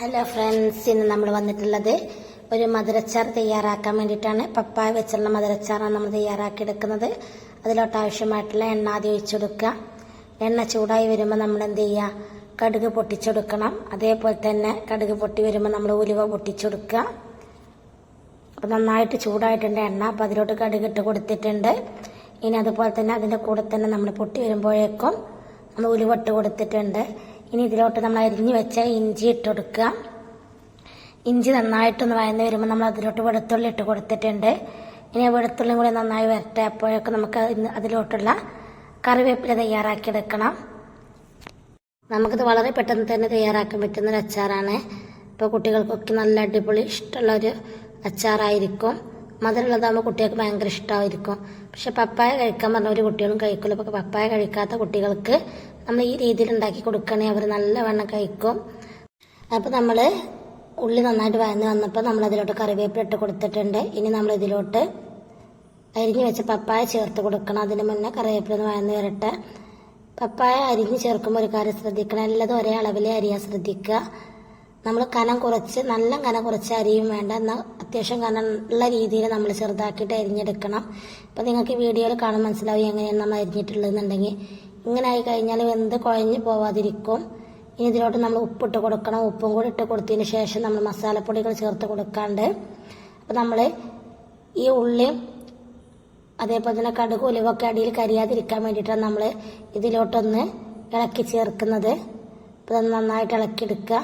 Hello friends ഇന്ന് നമ്മൾ വന്നിട്ടുള്ളത് ഒരു മധുരച്ചാർ തയ്യാറാക്കാൻ വേണ്ടിയിട്ടാണ്. പപ്പായ വെച്ചുള്ള മധുരച്ചാറാണ് നമ്മൾ തയ്യാറാക്കി എടുക്കുന്നത് അതിലോട്ട് ആവശ്യമായിട്ടുള്ള എണ്ണ ആദ്യം ഒഴിച്ചെടുക്കുക എണ്ണ ചൂടായി വരുമ്പോൾ നമ്മൾ എന്ത് ചെയ്യുക? കടുക് പൊട്ടിച്ചെടുക്കണം. അതേപോലെ തന്നെ കടുക് പൊട്ടി വരുമ്പോൾ നമ്മൾ ഉലുവ പൊട്ടിച്ചെടുക്കുക. അപ്പം നന്നായിട്ട് ചൂടായിട്ടുണ്ട് എണ്ണ. അപ്പം അതിലോട്ട് കടുക് ഇട്ട് കൊടുത്തിട്ടുണ്ട്. ഇനി അതുപോലെ തന്നെ അതിന്റെ കൂടെ തന്നെ നമ്മൾ പൊട്ടി വരുമ്പോഴേക്കും നമ്മൾ ഉലുവട്ട് കൊടുത്തിട്ടുണ്ട്. ഇനി ഇതിലോട്ട് നമ്മൾ അരിഞ്ഞു വെച്ച ഇഞ്ചി ഇട്ട് കൊടുക്കുക. ഇഞ്ചി നന്നായിട്ടൊന്ന് വയന്ന് വരുമ്പോൾ നമ്മൾ അതിലോട്ട് വെളുത്തുള്ളി ഇട്ട് കൊടുത്തിട്ടുണ്ട്. ഇനി വെളുത്തുള്ളിയും കൂടി നന്നായി വരട്ടെ അപ്പോഴൊക്കെ നമുക്ക് അതിലോട്ടുള്ള കറിവേപ്പില തയ്യാറാക്കിയെടുക്കണം നമുക്കിത് വളരെ പെട്ടെന്ന് തന്നെ തയ്യാറാക്കാൻ പറ്റുന്ന ഒരു അച്ചാറാണ്. ഇപ്പോൾ കുട്ടികൾക്കൊക്കെ നല്ല അടിപൊളി ഇഷ്ടമുള്ള ഒരു അച്ചാറായിരിക്കും. മധുരമുള്ളതാകുമ്പോൾ കുട്ടികൾക്ക് ഭയങ്കര ഇഷ്ടമായിരിക്കും പക്ഷെ പപ്പായ കഴിക്കാൻ പറഞ്ഞ ഒരു കുട്ടികളും കഴിക്കില്ല അപ്പോൾ പപ്പായ കഴിക്കാത്ത കുട്ടികൾക്ക് നമ്മൾ ഈ രീതിയിൽ ഉണ്ടാക്കി കൊടുക്കുകയാണെങ്കിൽ അവർ നല്ലവണ്ണം കഴിക്കും. അപ്പോൾ നമ്മൾ ഉള്ളി നന്നായിട്ട് വയന്ന് വന്നപ്പോൾ നമ്മൾ അതിലോട്ട് കറിവേപ്പില ഇട്ട് കൊടുത്തിട്ടുണ്ട്. ഇനി നമ്മൾ ഇതിലോട്ട് അരിഞ്ഞ് വെച്ച പപ്പായ ചേർത്ത് കൊടുക്കണം. അതിന് മുന്നേ കറിവേപ്പില ഒന്ന് വയന്ന് വരട്ടെ. പപ്പായ അരിഞ്ഞ് ചേർക്കുമ്പോൾ ഒരു കാര്യം ശ്രദ്ധിക്കണം. എല്ലാതും ഒരേ അളവിലെ അരിയാൻ ശ്രദ്ധിക്കുക. നമ്മൾ കനം കുറച്ച് നല്ല കനം കുറച്ച് അരിയും വേണ്ട. എന്നാൽ അത്യാവശ്യം കനമുള്ള രീതിയിൽ നമ്മൾ ചെറുതാക്കിയിട്ട് അരിഞ്ഞെടുക്കണം. അപ്പോൾ നിങ്ങൾക്ക് വീഡിയോയിൽ കാണാൻ മനസ്സിലാവും എങ്ങനെയാണ് നമ്മൾ അരിഞ്ഞിട്ടുള്ളതെന്നുണ്ടെങ്കിൽ. ഇങ്ങനെ ആയി കഴിഞ്ഞാൽ വെന്ത് കുഴഞ്ഞ് പോവാതിരിക്കും. ഇനി ഇതിലോട്ട് നമ്മൾ ഉപ്പിട്ട് കൊടുക്കണം. ഉപ്പും കൂടി ഇട്ട് കൊടുത്തതിന് ശേഷം നമ്മൾ മസാലപ്പൊടികൾ ചേർത്ത് കൊടുക്കാണ്ട്. അപ്പോൾ നമ്മൾ ഈ ഉള്ളിയും അതേപോലെ തന്നെ കടുക് ഉലുവൊക്കെ അടിയിൽ കരിയാതിരിക്കാൻ വേണ്ടിയിട്ടാണ് നമ്മൾ ഇതിലോട്ടൊന്ന് ഇളക്കി ചേർക്കുന്നത്. അപ്പോൾ നന്നായിട്ട് ഇളക്കിയെടുക്കുക.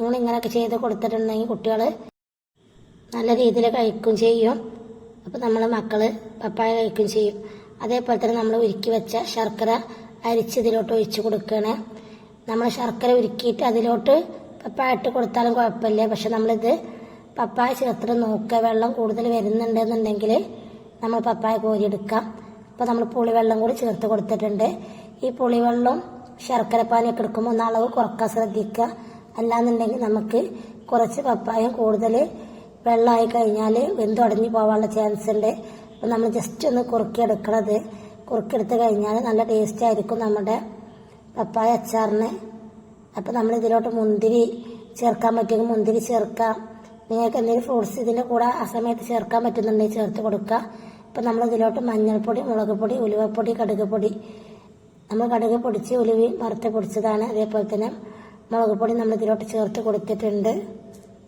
നിങ്ങൾ ഇങ്ങനെയൊക്കെ ചെയ്ത് കൊടുത്തിട്ടുണ്ടെങ്കിൽ കുട്ടികൾ നല്ല രീതിയിൽ കഴിക്കും ചെയ്യും. അപ്പോൾ നമ്മൾ മക്കൾ പപ്പായ കഴിക്കും ചെയ്യും. അതേപോലെ തന്നെ നമ്മൾ ഉരുക്കി വെച്ച ശർക്കര അരിച്ച് ഇതിലോട്ട് ഒഴിച്ച് കൊടുക്കുകയാണ് നമ്മൾ ശർക്കര ഉരുക്കിയിട്ട് അതിലോട്ട് പപ്പായ ഇട്ട് കൊടുത്താലും കുഴപ്പമില്ല. പക്ഷെ നമ്മളിത് പപ്പായ ചേർത്തിട്ട് നോക്കുക. വെള്ളം കൂടുതൽ വരുന്നുണ്ടെന്നുണ്ടെങ്കിൽ നമ്മൾ പപ്പായ കോരിയെടുക്കാം. അപ്പോൾ നമ്മൾ പുളിവെള്ളം കൂടി ചേർത്ത് കൊടുത്തിട്ടുണ്ട്. ഈ പുളിവെള്ളം ശർക്കര പാനിയൊക്കെ എടുക്കുമ്പോൾ ഒന്ന് അളവ് കുറയ്ക്കാൻ ശ്രദ്ധിക്കുക. അല്ലാന്നുണ്ടെങ്കിൽ നമുക്ക് കുറച്ച് പപ്പായം കൂടുതൽ വെള്ളമായി കഴിഞ്ഞാൽ വെന്തുടഞ്ഞു പോകാനുള്ള ചാൻസ് ഉണ്ട്. അപ്പം നമ്മൾ ജസ്റ്റ് ഒന്ന് കുറുക്കിയെടുക്കണത്. കുറുക്കിയെടുത്ത് കഴിഞ്ഞാൽ നല്ല ടേസ്റ്റ് ആയിരിക്കും നമ്മുടെ പപ്പായ അച്ചാറിന്. അപ്പം നമ്മൾ ഇതിലോട്ട് മുന്തിരി ചേർക്കാൻ പറ്റുമെങ്കിൽ മുന്തിരി ചേർക്കാം. നിങ്ങൾക്ക് എന്തെങ്കിലും ഫ്രൂട്ട്സ് ഇതിന്റെ കൂടെ ആ സമയത്ത് ചേർക്കാൻ പറ്റുന്നുണ്ടെങ്കിൽ ചേർത്ത് കൊടുക്കുക. ഇപ്പം നമ്മൾ ഇതിലോട്ട് മഞ്ഞൾപ്പൊടി മുളക് പൊടി ഉലുവപ്പൊടി കടുക് പൊടി. നമ്മൾ കടുക് പൊടിച്ച് ഉലുവി വറുത്ത് പൊടിച്ചതാണ്. അതേപോലെ തന്നെ മുളക് പൊടി നമ്മൾ ഇതിലോട്ട് ചേർത്ത് കൊടുത്തിട്ടുണ്ട്.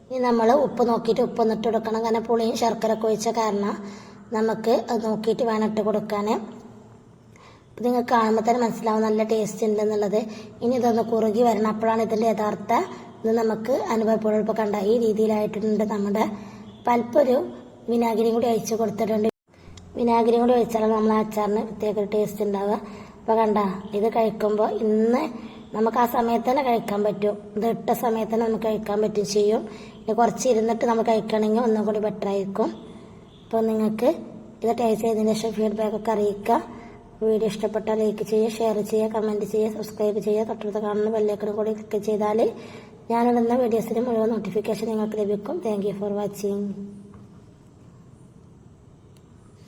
ഇനി നമ്മൾ ഉപ്പ് നോക്കിയിട്ട് ഉപ്പ് ഒന്നിട്ട് കൊടുക്കണം. കാരണം പുളിയും ശർക്കര ഒക്കെ ഒഴിച്ച കാരണം നമുക്ക് അത് നോക്കിയിട്ട് വേണം ഇട്ട് കൊടുക്കാൻ അപ്പം നിങ്ങൾക്ക് കാണുമ്പോൾ തന്നെ മനസ്സിലാവും നല്ല ടേസ്റ്റ് ഉണ്ടെന്നുള്ളത്. ഇനി ഇതൊന്ന് കുറുകി വരണം. അപ്പോഴാണ് ഇതിന്റെ യഥാർത്ഥ ഇത് നമുക്ക് അനുഭവപ്പെടുമ്പോൾ കണ്ട ഈ രീതിയിലായിട്ടുണ്ട് നമ്മുടെ പൽപ്പൊരു വിനാഗിരിയും കൂടി ഒഴിച്ച് കൊടുത്തിട്ടുണ്ട്. വിനാഗിരിയും കൂടി ഒഴിച്ചാലാണ് നമ്മൾ അച്ചാറിന് പ്രത്യേക ടേസ്റ്റ് ഉണ്ടാവുക. അപ്പോൾ കണ്ട ഇത് കഴിക്കുമ്പോൾ ഇന്ന് നമുക്ക് ആ സമയത്ത് തന്നെ കഴിക്കാൻ പറ്റും. ഇത് ഇട്ട സമയത്ത് തന്നെ നമുക്ക് കഴിക്കാൻ പറ്റും ചെയ്യും. ഇനി കുറച്ച് ഇരുന്നിട്ട് നമുക്ക് കഴിക്കണമെങ്കിൽ ഒന്നും കൂടി ബെറ്റർ ആയിരിക്കും. അപ്പോൾ നിങ്ങൾക്ക് ഇത് ടേസ്റ്റ് ചെയ്തതിന് ശേഷം ഫീഡ്ബാക്ക് ഒക്കെ അറിയിക്കുക. വീഡിയോ ഇഷ്ടപ്പെട്ടാൽ ലൈക്ക് ചെയ്യുക ഷെയർ ചെയ്യുക കമന്റ് ചെയ്യുക സബ്സ്ക്രൈബ് ചെയ്യുക. തൊട്ടടുത്ത് കാണുന്ന ബെല്ലൈക്കണും കൂടി ക്ലിക്ക് ചെയ്താൽ ഞാനിടുന്ന വീഡിയോസിന് മുഴുവൻ നോട്ടിഫിക്കേഷൻ നിങ്ങൾക്ക് ലഭിക്കും. Thank for watching